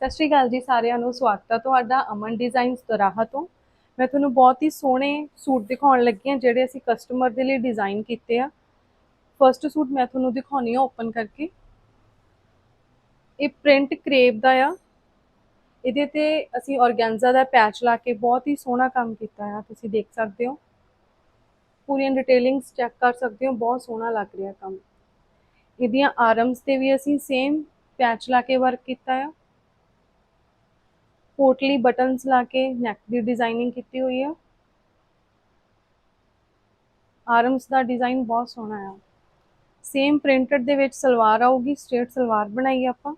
ਸਤਿ ਸ਼੍ਰੀ ਅਕਾਲ ਜੀ ਸਾਰਿਆਂ ਨੂੰ, ਸਵਾਗਤ ਹੈ ਤੁਹਾਡਾ ਅਮਨ ਡਿਜ਼ਾਈਨਸ ਦਰਾਹਾ ਤੋਂ। ਮੈਂ ਤੁਹਾਨੂੰ ਬਹੁਤ ਹੀ ਸੋਹਣੇ ਸੂਟ ਦਿਖਾਉਣ ਲੱਗੀ ਹਾਂ, ਜਿਹੜੇ ਅਸੀਂ ਕਸਟਮਰ ਦੇ ਲਈ ਡਿਜ਼ਾਈਨ ਕੀਤੇ ਆ। ਫਰਸਟ ਸੂਟ ਮੈਂ ਤੁਹਾਨੂੰ ਦਿਖਾਉਣੀ ਆ ਓਪਨ ਕਰਕੇ। ਇਹ ਪ੍ਰਿੰਟ ਕਰੇਪ ਦਾ ਆ। ਇਹਦੇ ਤੇ ਅਸੀਂ ਔਰਗੈਂਜ਼ਾ ਦਾ ਪੈਚ ਲਾ ਕੇ ਬਹੁਤ ਹੀ ਸੋਹਣਾ ਕੰਮ ਕੀਤਾ ਆ, ਤੁਸੀਂ ਦੇਖ ਸਕਦੇ ਹੋ। ਪੂਰੀਆਂ ਡਿਟੇਲਿੰਗਸ ਚੈੱਕ ਕਰ ਸਕਦੇ ਹੋ, ਬਹੁਤ ਸੋਹਣਾ ਲੱਗ ਰਿਹਾ ਕੰਮ। ਇਹਦੀਆਂ ਆਰਮਸ ਤੇ ਵੀ ਅਸੀਂ ਸੇਮ ਪੈਚ ਲਾ ਕੇ ਵਰਕ ਕੀਤਾ ਆ। ਪੋਟਲੀ ਬਟਨਸ ਲਾ ਕੇ ਨੈਕ ਦੀ ਡਿਜ਼ਾਈਨਿੰਗ ਕੀਤੀ ਹੋਈ ਆ। ਆਰਮਸ ਦਾ ਡਿਜ਼ਾਈਨ ਬਹੁਤ ਸੋਹਣਾ ਆ। ਸੇਮ ਪ੍ਰਿੰਟਡ ਦੇ ਵਿੱਚ ਸਲਵਾਰ ਆਊਗੀ ਸਟ੍ਰੇਟ ਸਲਵਾਰ ਬਣਾਈ ਆਪਾਂ।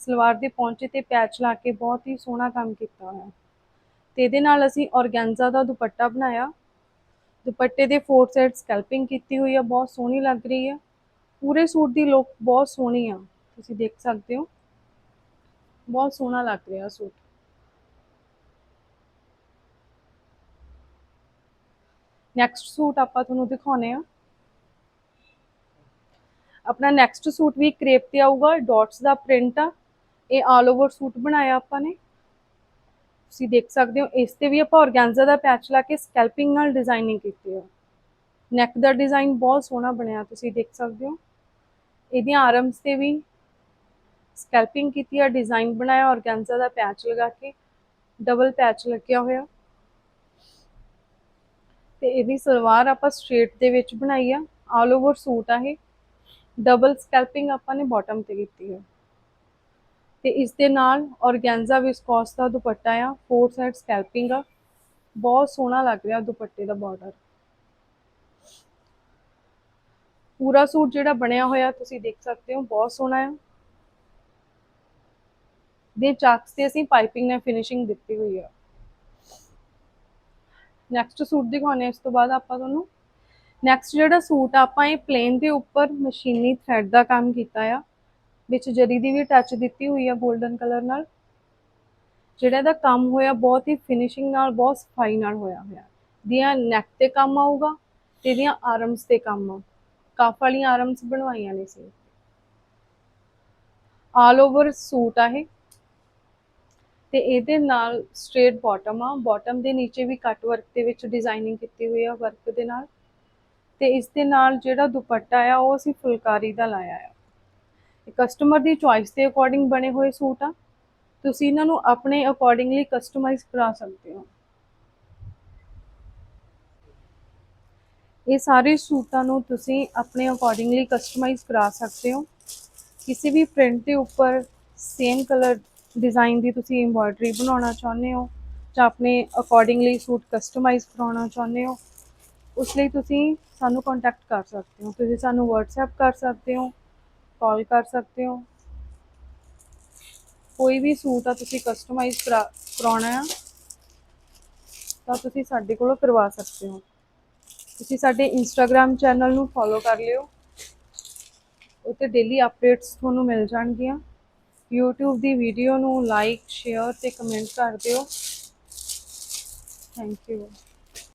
ਸਲਵਾਰ ਦੇ ਪੌਂਚੇ ਤੇ ਪੈਚ ਲਾ ਕੇ ਬਹੁਤ ਹੀ ਸੋਹਣਾ ਕੰਮ ਕੀਤਾ ਹੋਇਆ। ਤੇ ਇਹਦੇ ਨਾਲ ਅਸੀਂ ਔਰਗੈਂਜ਼ਾ ਦਾ ਦੁਪੱਟਾ ਬਣਾਇਆ। ਦੁਪੱਟੇ ਦੇ ਫੋਰ ਸਾਈਡ ਸਕੈਲਪਿੰਗ ਕੀਤੀ ਹੋਈ ਆ, ਬਹੁਤ ਸੋਹਣੀ ਲੱਗ ਰਹੀ ਆ। ਪੂਰੇ ਸੂਟ ਦੀ ਲੁੱਕ ਬਹੁਤ ਸੋਹਣੀ ਆ, ਤੁਸੀਂ ਦੇਖ ਸਕਦੇ ਹੋ। ਬਹੁਤ ਸੋਹਣਾ ਲੱਗ ਰਿਹਾ ਸੂਟ। ਨੈਕਸਟ ਸੂਟ ਆਪਾਂ ਤੁਹਾਨੂੰ ਦਿਖਾਉਨੇ ਆ। ਆਪਣਾ ਨੈਕਸਟ ਸੂਟ ਵੀ ਕ੍ਰੇਪ ਤੇ ਆਊਗਾ ਡਾਟਸ ਦਾ ਪ੍ਰਿੰਟ ਆ। ਇਹ ਆਲ ਓਵਰ ਸੂਟ ਬਣਾਇਆ ਆਪਾਂ ਨੇ। ਤੁਸੀਂ ਦੇਖ ਸਕਦੇ ਹੋ, ਇਸ ਤੇ ਵੀ ਆਪਾਂ ਔਰਗੈਂਜ਼ਾ ਦਾ ਪੈਚ ਲਾ ਕੇ ਸਕੈਲਪਿੰਗ ਨਾਲ ਡਿਜ਼ਾਈਨਿੰਗ ਕੀਤੀ ਹੈ ਨੈਕ ਦਾ ਡਿਜ਼ਾਈਨ ਬਹੁਤ ਸੋਹਣਾ ਬਣਿਆ, ਤੁਸੀਂ ਦੇਖ ਸਕਦੇ ਹੋ। ਇਹਦੀਆਂ ਆਰਮਸ ਤੇ ਵੀ ਸਕੈਲਪਿੰਗ ਕੀਤੀ ਆ ਡਿਜ਼ਾਈਨ ਬਣਾਇਆ ਔਰਗੈਂਜ਼ਾ ਦਾ ਪੈਚ ਲਗਾ ਕੇ ਡਬਲ ਪੈਚ ਲੱਗਿਆ ਹੋਇਆ। ਤੇ ਇਹਦੀ ਸਲਵਾਰ ਆਪਾਂ ਸਟ੍ਰੇਟ ਦੇ ਵਿੱਚ ਬਣਾਈ ਆ ਆਲ ਓਵਰ ਸੂਟ ਆ ਇਹ। ਡਬਲ ਸਕੈਲਪਿੰਗ ਆਪਾਂ ਨੇ ਬਾਟਮ ਤੇ ਕੀਤੀ ਹੈ ਤੇ ਇਸ ਦੇ ਨਾਲ ਔਰਗੈਂਜ਼ਾ ਵਿਸਕੋਸ ਦਾ ਦੁਪੱਟਾ ਆ ਫੋਰ ਸਾਈਡ ਸਕੈਲਪਿੰਗ ਆ। ਬਹੁਤ ਸੋਹਣਾ ਲੱਗ ਰਿਹਾ ਦੁਪੱਟੇ ਦਾ ਬਾਰਡਰ ਪੂਰਾ ਸੂਟ ਜਿਹੜਾ ਬਣਿਆ ਹੋਇਆ, ਤੁਸੀਂ ਦੇਖ ਸਕਦੇ ਹੋ, ਬਹੁਤ ਸੋਹਣਾ ਆ। ਦੇ ਚਾਕਸ ਤੇ ਅਸੀਂ ਪਾਈਪਿੰਗ ਨਾਲ ਫਿਨਿਸ਼ਿੰਗ ਦਿੱਤੀ ਹੋਈ ਆ। ਨੈਕਸਟ ਸੂਟ ਦਿਖਾਉਣੇ ਇਸ ਤੋਂ ਬਾਅਦ ਆਪਾਂ ਤੁਹਾਨੂੰ। ਨੈਕਸਟ ਜਿਹੜਾ ਸੂਟ ਆਪਾਂ ਇਹ ਪਲੇਨ ਦੇ ਉੱਪਰ ਮਸ਼ੀਨੀ ਥ੍ਰੈਡ ਦਾ ਕੰਮ ਕੀਤਾ ਆ। ਵਿੱਚ ਜਰੀ ਦੀ ਵੀ ਟੱਚ ਦਿੱਤੀ ਹੋਈ ਆ 골ਡਨ ਕਲਰ ਨਾਲ। ਜਿਹੜਾ ਦਾ ਕੰਮ ਹੋਇਆ, ਬਹੁਤ ਹੀ ਫਿਨਿਸ਼ਿੰਗ ਨਾਲ, ਬਹੁਤ ਸਫ਼ਾਈ ਨਾਲ ਹੋਇਆ ਹੋਇਆ। ਦੀਆਂ ਨੈਕ ਤੇ ਕੰਮ ਆਊਗਾ ਤੇ ਇਹਦੀਆਂ ਆਰਮਸ ਤੇ ਕੰਮ ਆ। ਕਾਫ ਵਾਲੀਆਂ ਆਰਮਸ ਬਣਵਾਈਆਂ ਨੇ ਸੀ। ਆਲ ਓਵਰ ਸੂਟ ਆ ਇਹ। ਤੇ ਇਹਦੇ ਨਾਲ ਸਟ੍ਰੇਟ ਬਾਟਮ ਆ। ਬਾਟਮ ਦੇ ਨੀਚੇ ਵੀ ਕੱਟ ਵਰਕ ਦੇ ਵਿੱਚ ਡਿਜ਼ਾਈਨਿੰਗ ਕੀਤੀ ਹੋਈ ਆ ਵਰਕ ਦੇ ਨਾਲ। ਤੇ ਇਸ ਦੇ ਨਾਲ ਜਿਹੜਾ ਦੁਪੱਟਾ ਆ, ਉਹ ਅਸੀਂ ਫੁਲਕਾਰੀ ਦਾ ਲਾਇਆ ਆ। ਇਹ ਕਸਟਮਰ ਦੀ ਚੁਆਇਸ ਦੇ ਅਕੋਰਡਿੰਗ ਬਣੇ ਹੋਏ ਸੂਟ ਆ। ਤੁਸੀਂ ਇਹਨਾਂ ਨੂੰ ਆਪਣੇ ਅਕੋਰਡਿੰਗਲੀ ਕਸਟਮਾਈਜ਼ ਕਰਾ ਸਕਦੇ ਹੋ। ਇਹ ਸਾਰੇ ਸੂਟਾਂ ਨੂੰ ਤੁਸੀਂ ਆਪਣੇ ਅਕੋਰਡਿੰਗਲੀ ਕਸਟਮਾਈਜ਼ ਕਰਾ ਸਕਦੇ ਹੋ। ਕਿਸੇ ਵੀ ਪ੍ਰਿੰਟ ਦੇ ਉੱਪਰ ਸੇਮ ਕਲਰ ਡਿਜ਼ਾਈਨ ਦੀ ਤੁਸੀਂ ਐਮਬੋਇਡਰੀ ਬਣਾਉਣਾ ਚਾਹੁੰਦੇ ਹੋ ਜਾਂ ਆਪਣੇ ਅਕੋਰਡਿੰਗਲੀ ਸੂਟ ਕਸਟਮਾਈਜ਼ ਕਰਾਉਣਾ ਚਾਹੁੰਦੇ ਹੋ, ਉਸ ਲਈ ਤੁਸੀਂ ਸਾਨੂੰ ਕੰਟੈਕਟ ਕਰ ਸਕਦੇ ਹੋ। ਤੁਸੀਂ ਸਾਨੂੰ WhatsApp ਕਰ ਸਕਦੇ ਹੋ ਕਾਲ ਕਰ ਸਕਦੇ ਹੋ। ਕੋਈ ਵੀ ਸੂਟ ਆ ਤੁਸੀਂ ਕਸਟਮਾਈਜ਼ ਕਰਾਉਣਾ ਆ, ਤਾਂ ਤੁਸੀਂ ਸਾਡੇ ਕੋਲੋਂ ਕਰਵਾ ਸਕਦੇ ਹੋ। ਤੁਸੀਂ ਸਾਡੇ Instagram ਚੈਨਲ ਨੂੰ ਫੋਲੋ ਕਰ ਲਿਓ। ਉੱਤੇ ਡੇਲੀ ਅਪਡੇਟਸ ਤੁਹਾਨੂੰ ਮਿਲ ਜਾਣਗੀਆਂ। YouTube ਦੀ ਵੀਡੀਓ ਨੂੰ ਲਾਈਕ ਸ਼ੇਅਰ ਤੇ ਕਮੈਂਟ ਕਰ ਦਿਓ। Thank you